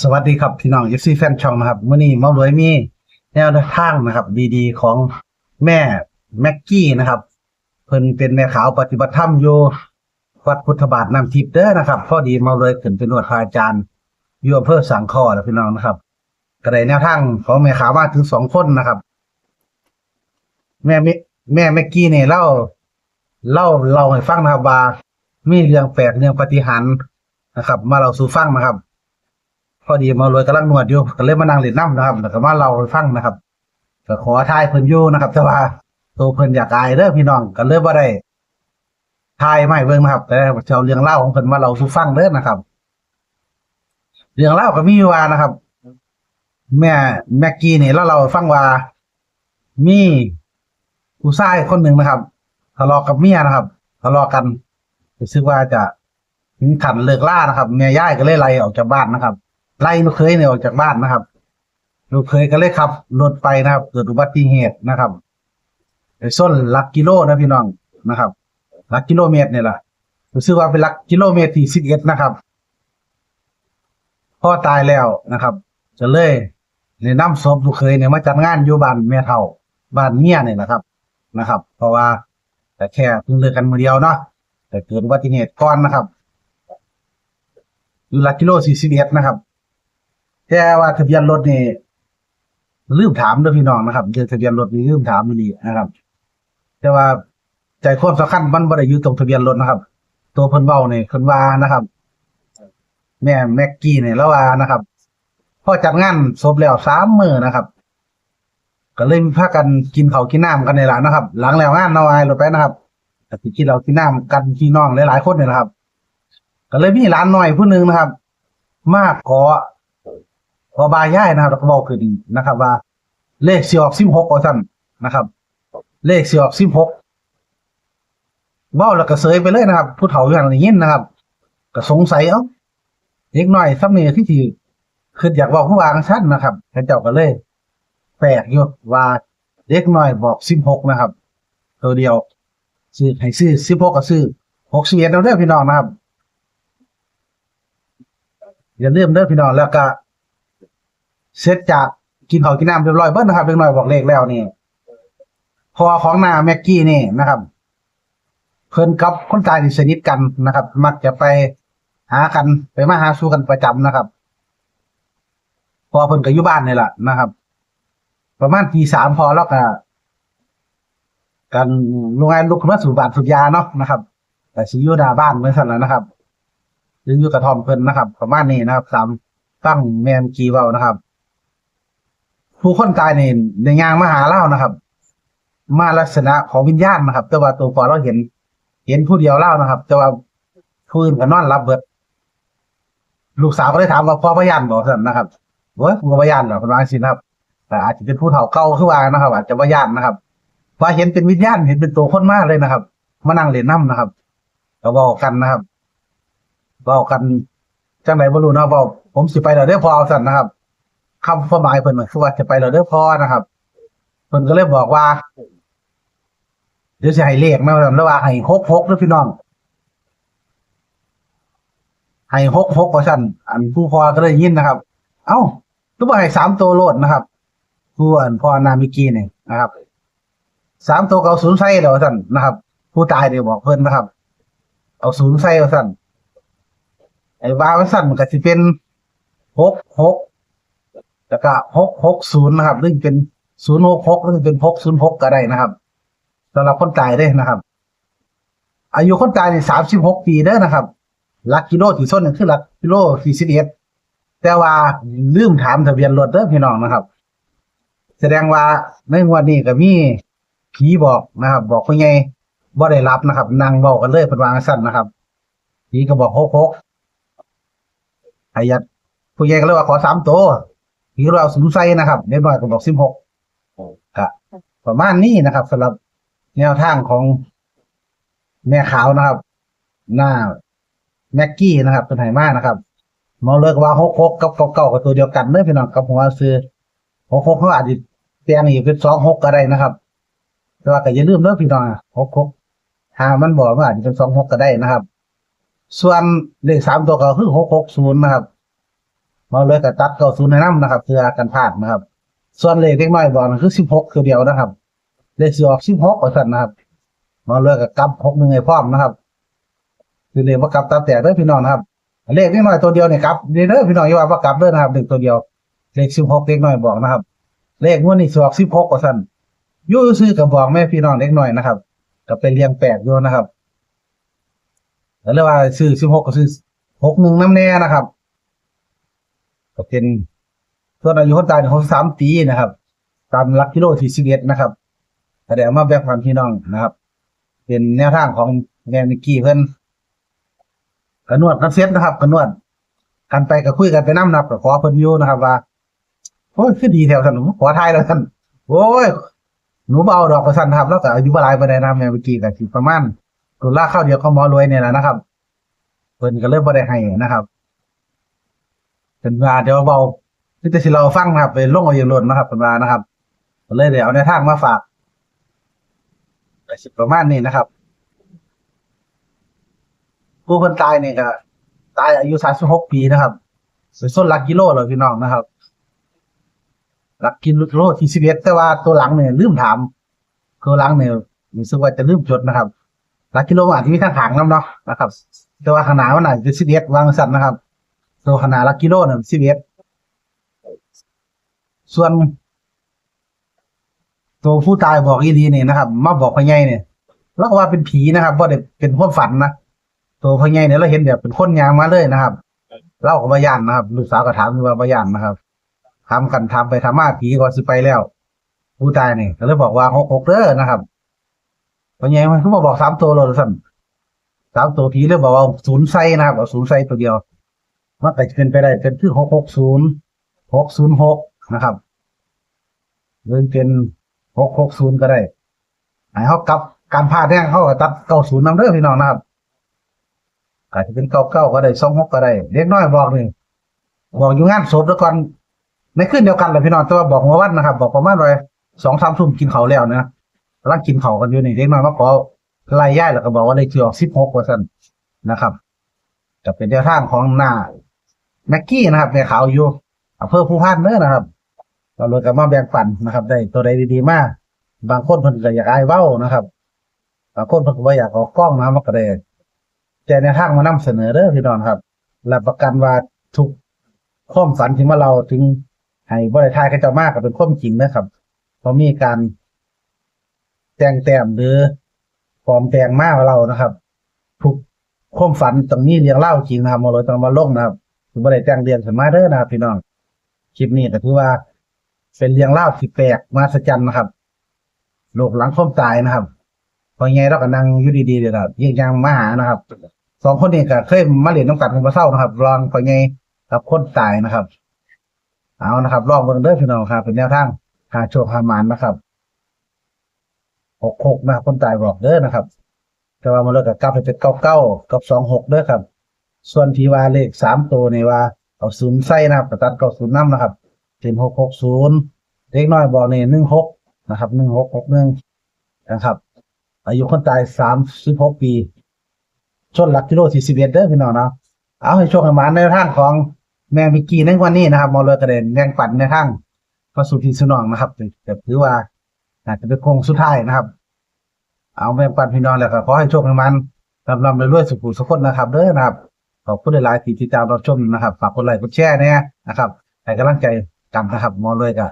สวัสดีครับพี่น้อง FC แฟนช่องนะครับมื่อนี้มารวยมีแนวทางนะครับดีๆของแม่แม็กกี้นะครับ เพิ่นเป็นแม่ขาวปฏิบัติธรรมอยู่วัดพุทธบาทน้ำทิพย์เด้อนะครับพอดีมารวยขึ้นเป็นหนวดพระอาจารย์อยู่อำเภอสังขอนะพี่น้องนะครับก็ไดแนวทางของแม่ขาวมาถึงสองคนนะครับ แม่แม่แม็กกี้เนี่ยเล่าเล่าเราให้ฟังนะครับว่ามีเรื่องแปลกเรื่องปฏิหารนะครับ มาเราสู่ฟังนะครับ พอดีมารวยกำลังนวดอยู่ก็เลยมานั่งเล่นน้ำนะครับแล้วก็มาเล่าให้ฟังนะครับก็ขอทายเพิ่นอยู่นะครับ แต่ว่าตัวเพิ่นอยากอายเด้อพี่น้องก็เลยบ่ได้ทายไม่เบิ่งนะครับ แต่เจ้าเรื่องเล่าของเพิ่นมาเล่าสู่ฟังเด้อนะครับ เรื่องเล่าก็มีอยู่ว่านะครับ แม่แม็กกี้นี่เล่าเราฟังว่ามีผู้ชายคนหนึ่งนะครับทะเลาะกับเมียนะครับทะเลาะกันรู้สึกว่าจะถึงขันเลิกล่านะครับแม่ย่ายก็เลยไล่ออกจากบ้านนะครับ ไล่ลูกเคยเนี่ยออกจากบ้านนะครับ ลูกเคยก็เลยขับรถไปนะครับ เกิดอุบัติเหตุนะครับไปส้นหลักกิโลนะพี่น้องนะครับหลักกิโลเมตรเนี่ยแหละรู้สึกว่าเป็นหลักกิโลเมตรที่สิบเอ็ดนะครับพ่อตายแล้วนะครับ จะเลยเลยนำศพลูกเคยเนี่ยมาจัดงานอยู่บ้านแม่เฒ่าบ้านเมียเนี่ยนะครับนะครับ เพราะว่าแต่แค่เพิ่งเลิกกันมือเดียวเนาะแต่เกิดอุบัติเหตุก่อนนะครับอยู่หลักกิโลสี่สิบเอ็ดนะครับ แต่ว่าทะเบียนรถนี่ลืมถามด้วยพี่น้องนะครับเรื่อทะเบียนรถนี่ลืมถามอยู่ดีนะครับ แต่ว่าใจความสำคัญมันบ่ได้อยู่ตรงทะเบียนรถนะครับ ตัวเพิ่นเว้านี่เพิ่นว่านะครับ แม่แม็กกี้เนี่ยแล้วว่านะครับพอจัดงานศพแล้วสามมื้อนะครับ ก็เลยพากันกินเขาวกินน้ำกันในร้านนะครับ หลังแล้วงานเนาะอายรถไปนะครับก็สิกินเหล้ากินน้ำกันพี่น้องหลายๆคนเนี่แหละครับ ก็เลยมีร้านหน้อยผู้หนึงนะครับ มากขอ พอบายย่ายนะครับแล้วก็บอกขึ้นนะครับ ว่า เลขสี่ออกสิบหกว่าสั่นนะครับ เลขสี่ออกสิบหกเบ้าแล้วก็เสยไปเลยนะครับผู้เฒ่าอย่างนี้นะครับ ก็สงสัยเอ้าเล็กน้อยซ้ำนี่ที่ที่คืออยากบอกผู้วางชั้นนะครับท่านเจ้าก็เลย แปลกอยู่ว่าเล็กน้อยบอกสิบหกนะครับ ตัวเดียวซื้อให้ซื้อสิบหกก็ซื้อหกสิบเอ็ดเอาเด้อพี่น้องนะครับอย่าลืมเด้อพี่น้องแล้วก็ เสร็จจากกินข้าวกินน้ำเรียบร้อยเบิ้ลนะครับเล็กน้อยบอกเลขแล้วนี่พอของนาแม็กกี้นี่นะครับ เพิ่นกับคนตายที่สนิทกันนะครับ มักจะไปหากันไปมาหาสู่กันประจำนะครับ พอเพิ่นก็อยู่บ้านนี่แหละนะครับ ประมาณตีสามพอแล้วก็กันโรงงานลุกมาสู่บ้านสุดยาเนาะนะครับ แต่สิยู่หน้าบ้านเหมือนกันแล้วนะครับหรืออยู่กระท่อมเพิ่นนะครับ ประมาณนี้นะครับสามตั้งแมนกีเว้านะครับ ผู้คนตายในในงานมาหาเล่านะครับ มาลักษณะของวิญญาณนะครับ แต่ว่าตัวพอเราเห็น เห็นผู้เดียวเล่านะครับ แต่ว่าผู้อื่นก็นอนรับเบิด ลูกสาวก็เลยถามว่าพ่อพยานบอกสั่นนะครับเว้ยพ่อพยานเหรอคุณวางสินะครับแต่อาจจะเป็นผู้เฒ่าเก่าคือว่านะครับ อาจจะพยานนะครับว่าเห็นเป็นวิญญาณเห็นเป็นตัวคนมากเลยนะครับ มานั่งเล่นน้ำนะครับก็บอกกันนะครับบอกกันจังไหนบ่รู้เนาะบอกผมสิไปแล้วเด้อพอสั่นนะครับ คำควาหมายเพิ่นน่ะคือนว่าจะไปแล้วเด้อพอนะครับเพิ่นก็เลยบอกว่าเดี๋ยวสิให้เลขมาแล้วว่าให้หกหกเด้อพี่น้องให้หกหกว่าสั่นอันผู้พอก็เลยยินนะครับ เอ้าก็บอกให้สามตัวโลดนะครับผู้อันพอนามิกีนี่นะครับสามตัวเอาศูนย์ใส่เดี๋ยวสั่นนะครับ ผู้ตายเดี๋ยวบอกเพิ่นนะครับ เอาศูนย์ใส่ว่าสั่นไอ้ว่ามันสั้นมันก็สิเป็นหกหก แล้วก็หกหกศูนย์นะครับหรือเป็นศูนย์หกหกหรือเป็นหกศูนย์หกก็ได้นะครับสำหรับคนตายได้นะครับ อายุคนตายในสามสิบหกปีเด้นะครับลักกิโลที่ส้นหนึ่งคือลักกิโลสี่สิบเอ็ดแต่ว่าลืมถามทะเบียนรถเด้อพี่น้องนะครับ แสดงว่าในวันนี้ก็มีผีบอกนะครับ บอกว่าไงบ่ได้รับนะครับนางบอกกันเลยเป็นวางสั้นนะครับผีก็บอกหกหกไอ้ยัดผู้ใหญ่ก็เลยว่าขอสามตัว ผีเราเอาศูนย์ใสนะครับเด็กน้อยก็บอกสิบหกครับประมาณนี้นะครับสำหรับแนวทางของแม่ขาวนะครับ หน้าแม็กกี้นะครับเป็นไหมานะครับมองเลิกว่าหกหกกับเก่าๆกับตัวเดียวกันเนื้อพี่น้องกับหัวซื้อหกหกเขาอาจจะแปลงอีกเป็นสองหกก็ได้นะครับ แต่ว่าก็อย่าลืมเนื้อพี่น้องหกหกหามันบอกว่าอาจจะเป็นสองหกก็ได้นะครับ ส่วนเลขสามตัวก็คือหกหกศูนย์นะครับ มาเลยกับตัดเก้าศูนย์ในน้ำนะครับเพื่อกันพลาดนะครับ ส่วนเลขเล็กน้อยบอกนะคือสิบหกคือเดียวนะครับเลขสิออกสิบหกว่าสั่นนะครับมาเลยกับกับหกหนึ่งให้พร้อมนะครับคือเลขว่ากลับตามแตกเด้อพี่น้องนะครับเลขเล็กน้อยตัวเดียวเนี่ยกับเด้อพี่น้องอย่าว่าว่ากลับเด้อนะครับเลขตัวเดียว เลขสิบหกเล็กน้อยบอกนะครับ เลขงวดนี้สิออกสิบหกว่าสั่นยู่ซื้อกับบอกแม่พี่น้องเล็กน้อยนะครับก็เป็นเรียงแปลกอยู่นะครับแล้วเรียกว่าซื้อสิบหกก็ซื้อหกหนึ่งน้ำแน่นะครับ ก็เป็นส่วนอายุคนตายเขาสามปีนะครับ ตามหลักกิโลที่สิบเอ็ดนะครับแต่เดี๋ยวมาแบ่งความพี่น้องนะครับ เป็นแนวทางของแมนนิกกี้เพิ่อนกระนวดกันเซ็ตนะครับกระนวดกันไปก็คุยกันไปน้ำนับก็ขอเพิ่นอยู่นะครับ ว่าโอ้ยคือดีแถวท่านขอทายแล้วท่านโอ้ยหนูเบเอาดอกกระสันครับแล้วก็อายุบลายไปได้นะแมนนิกกี้ก็สิประมาณตุลาเข้าเดียวก็มอรวยเนี่ยแหละนะครับเพิ่นก็เริ่มบ่ได้ให้นะครับ เป็นว่าเดี๋ยวเบาที่จะสิเราฟังนะครับไปลงเอาเองล้นนะครับเป็นว่านะครับเลยเดี๋ยวเอาในทางมาฝากก็สิประมาณนี้นะครับ ผู้คนตายเนี่ยก็ตายอายุสามสิบหกปีนะครับเป็นส้นลักกิโลเลยพี่น้องนะครับลักกิโลที่สิบเอ็ดแต่ว่าตัวหลังเนี่ยลืมถามตัวหลังเนี่ยรู้สึกว่าจะลืมจดนะครับลักกิโลอาจจะมีข้างขางน้ำเนาะนะครับ แต่ว่าขนาดมันอาจจะสิบเอ็ดวางสัตว์นะครับ ตัวขนาดลักกิโลเนี่ยสิบเอ็ดส่วน ตัวผู้ตายบอกอีดีเนี่ยนะครับ มาบอกพ่อใหญ่เนี่ยแล้วก็ว่าเป็นผีนะครับว่าเด็กเป็นความฝันนะตัวพ่อใหญ่เนี่ยเราเห็นแบบเป็นคนยางมาเลยนะครับเล่ากับบายานนะครับลูกสาวก็ถามว่าบายานนะครับทำกันทำไปทำมาผีก็สิไปแล้ว ผู้ตายเนี่ก็เลยบอกว่าหกหกเด้อนะครับพ่อใหญ่เขามาบอกสามตัวเลยสั่นสามตัวผีเลยบอกว่าศูนย์ไซนะครับเอาศูนย์ไซตัวเดียว มันก็จะเป็นไปได้เป็นที่หกหกศูนย์หกศูนย์หกนะครับหรือเป็นหกหกศูนย์ก็ได้ให้เขากับการพลาดเนี่ยเขาตัดเก้าศูนย์นำเด้อพี่น้องนะครับอาจจะเป็นเก้าเก้าก็ได้สองหกก็ได้เล็กน้อยบอกหนี่งบอกอยู่งานศพแล้วก่อนในคืนเดียวกันเลยพี่น้องแต่ว่าบอกเมื่อวันนะครับ บอกประมาณว่าสองสามทุ่มกินเขาแล้วนะกำลังกินเขากันอยู่นี่เล็กน้อยมาขอไล่ย่ายแล้วก็บอกว่าได้เกือบสิบหกเปอร์เซ็นต์นะครับจะเป็นแนวทางของหน้า แม็กกี้นะครับในขาวอยู่อำเภอผู้พันเนอะนะครับเราเลยกับมาแบ่งปันนะครับ ได้ตัวใดดีๆมากบางคนเพิ่นก็อยากอายเว้านะครับบางคนเพิ่นก็บ่อยากออกกล้องนะมันก็ได้แต่ในทางมานำเสนอเด้อพี่น้องครับรับประกันว่าทุกความฝันที่าเราถึงให้บริทายเขาเจ้ามากก็เป็นความจริงนะครับเพราะมีการแต่งแต้มหรือปลอมแต่งมากเรานะครับ ทุกความฝันตรงนี้เรียงเล่าจริงนะครับมาเลยต้องมาลงนะครับ ถือว่ได้แต่งเรียนขึ้นมาเด้อนะครับพี่น้อง คลิปนี้ก็ถือว่า เป็นเรียงเล่าที่แปลกมาสจันนะครับ โลกหลังความตายนะครับพอไงเราก็นั่งอยู่ดีๆเดี๋ยวนะยิ่งยังมาหานะครับ สองคนนี้ก็เคยมาเรียนน้ำกัดกันมาเศร้านะครับ ลองพอไงกับคนตายนะครับ เอานะครับ ลองเบิ่งเด้อพี่น้องครับ เป็นแนวทางหาโชคหามานนะครับหกหกนะครับคนตายบอกเด้อนะครับ แต่ว่ามาเลิกกับกลับไปเป็นเก้าเก้ากับสองหกเด้อครับ ส่วนที่ว่าเลขสามตัวนี่ว่าเอาศูนย์ใส่นะครับกตัดเก้าศูนย์น้ำนะครับเป็นหกหกศูนย์เล็กน้อยบอกนี่หนึ่งหกนะครับหนึ่งหกหกหนึ่งนะครับ อายุคนตายสามสิบหกปี ชนหลักกิโลที่สิบเอ็ดเด้อพี่น้องนะเอาให้โชคให้มาในทางของแมงมิกกี้ในวันนี้นะครับมอเลยกระเด็นแรงปั่นในทางพระสุธีสนองนะครับแต่ถือว่าอาจจะเป็นโค้งสุดท้ายนะครับ เอาแมงปั่นพี่น้องแล้วก็ขอให้โชคให้มันลำลำรวยสุขุสุขคนนะครับเด้อนะครับ ขอบคุณหลายๆที่ติดตามรับชมนะครับฝากกดไลค์กดแชร์เนี่ยนะครับให้กำลังใจกันนะครับมอเลยก็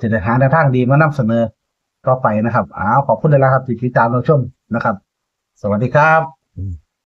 จะได้หาแนวทางดีมานำเสนอต่อไปนะครับอ้าวขอบคุณเลยนะครับที่ติดตามรับชมนะครับ สวัสดีครับ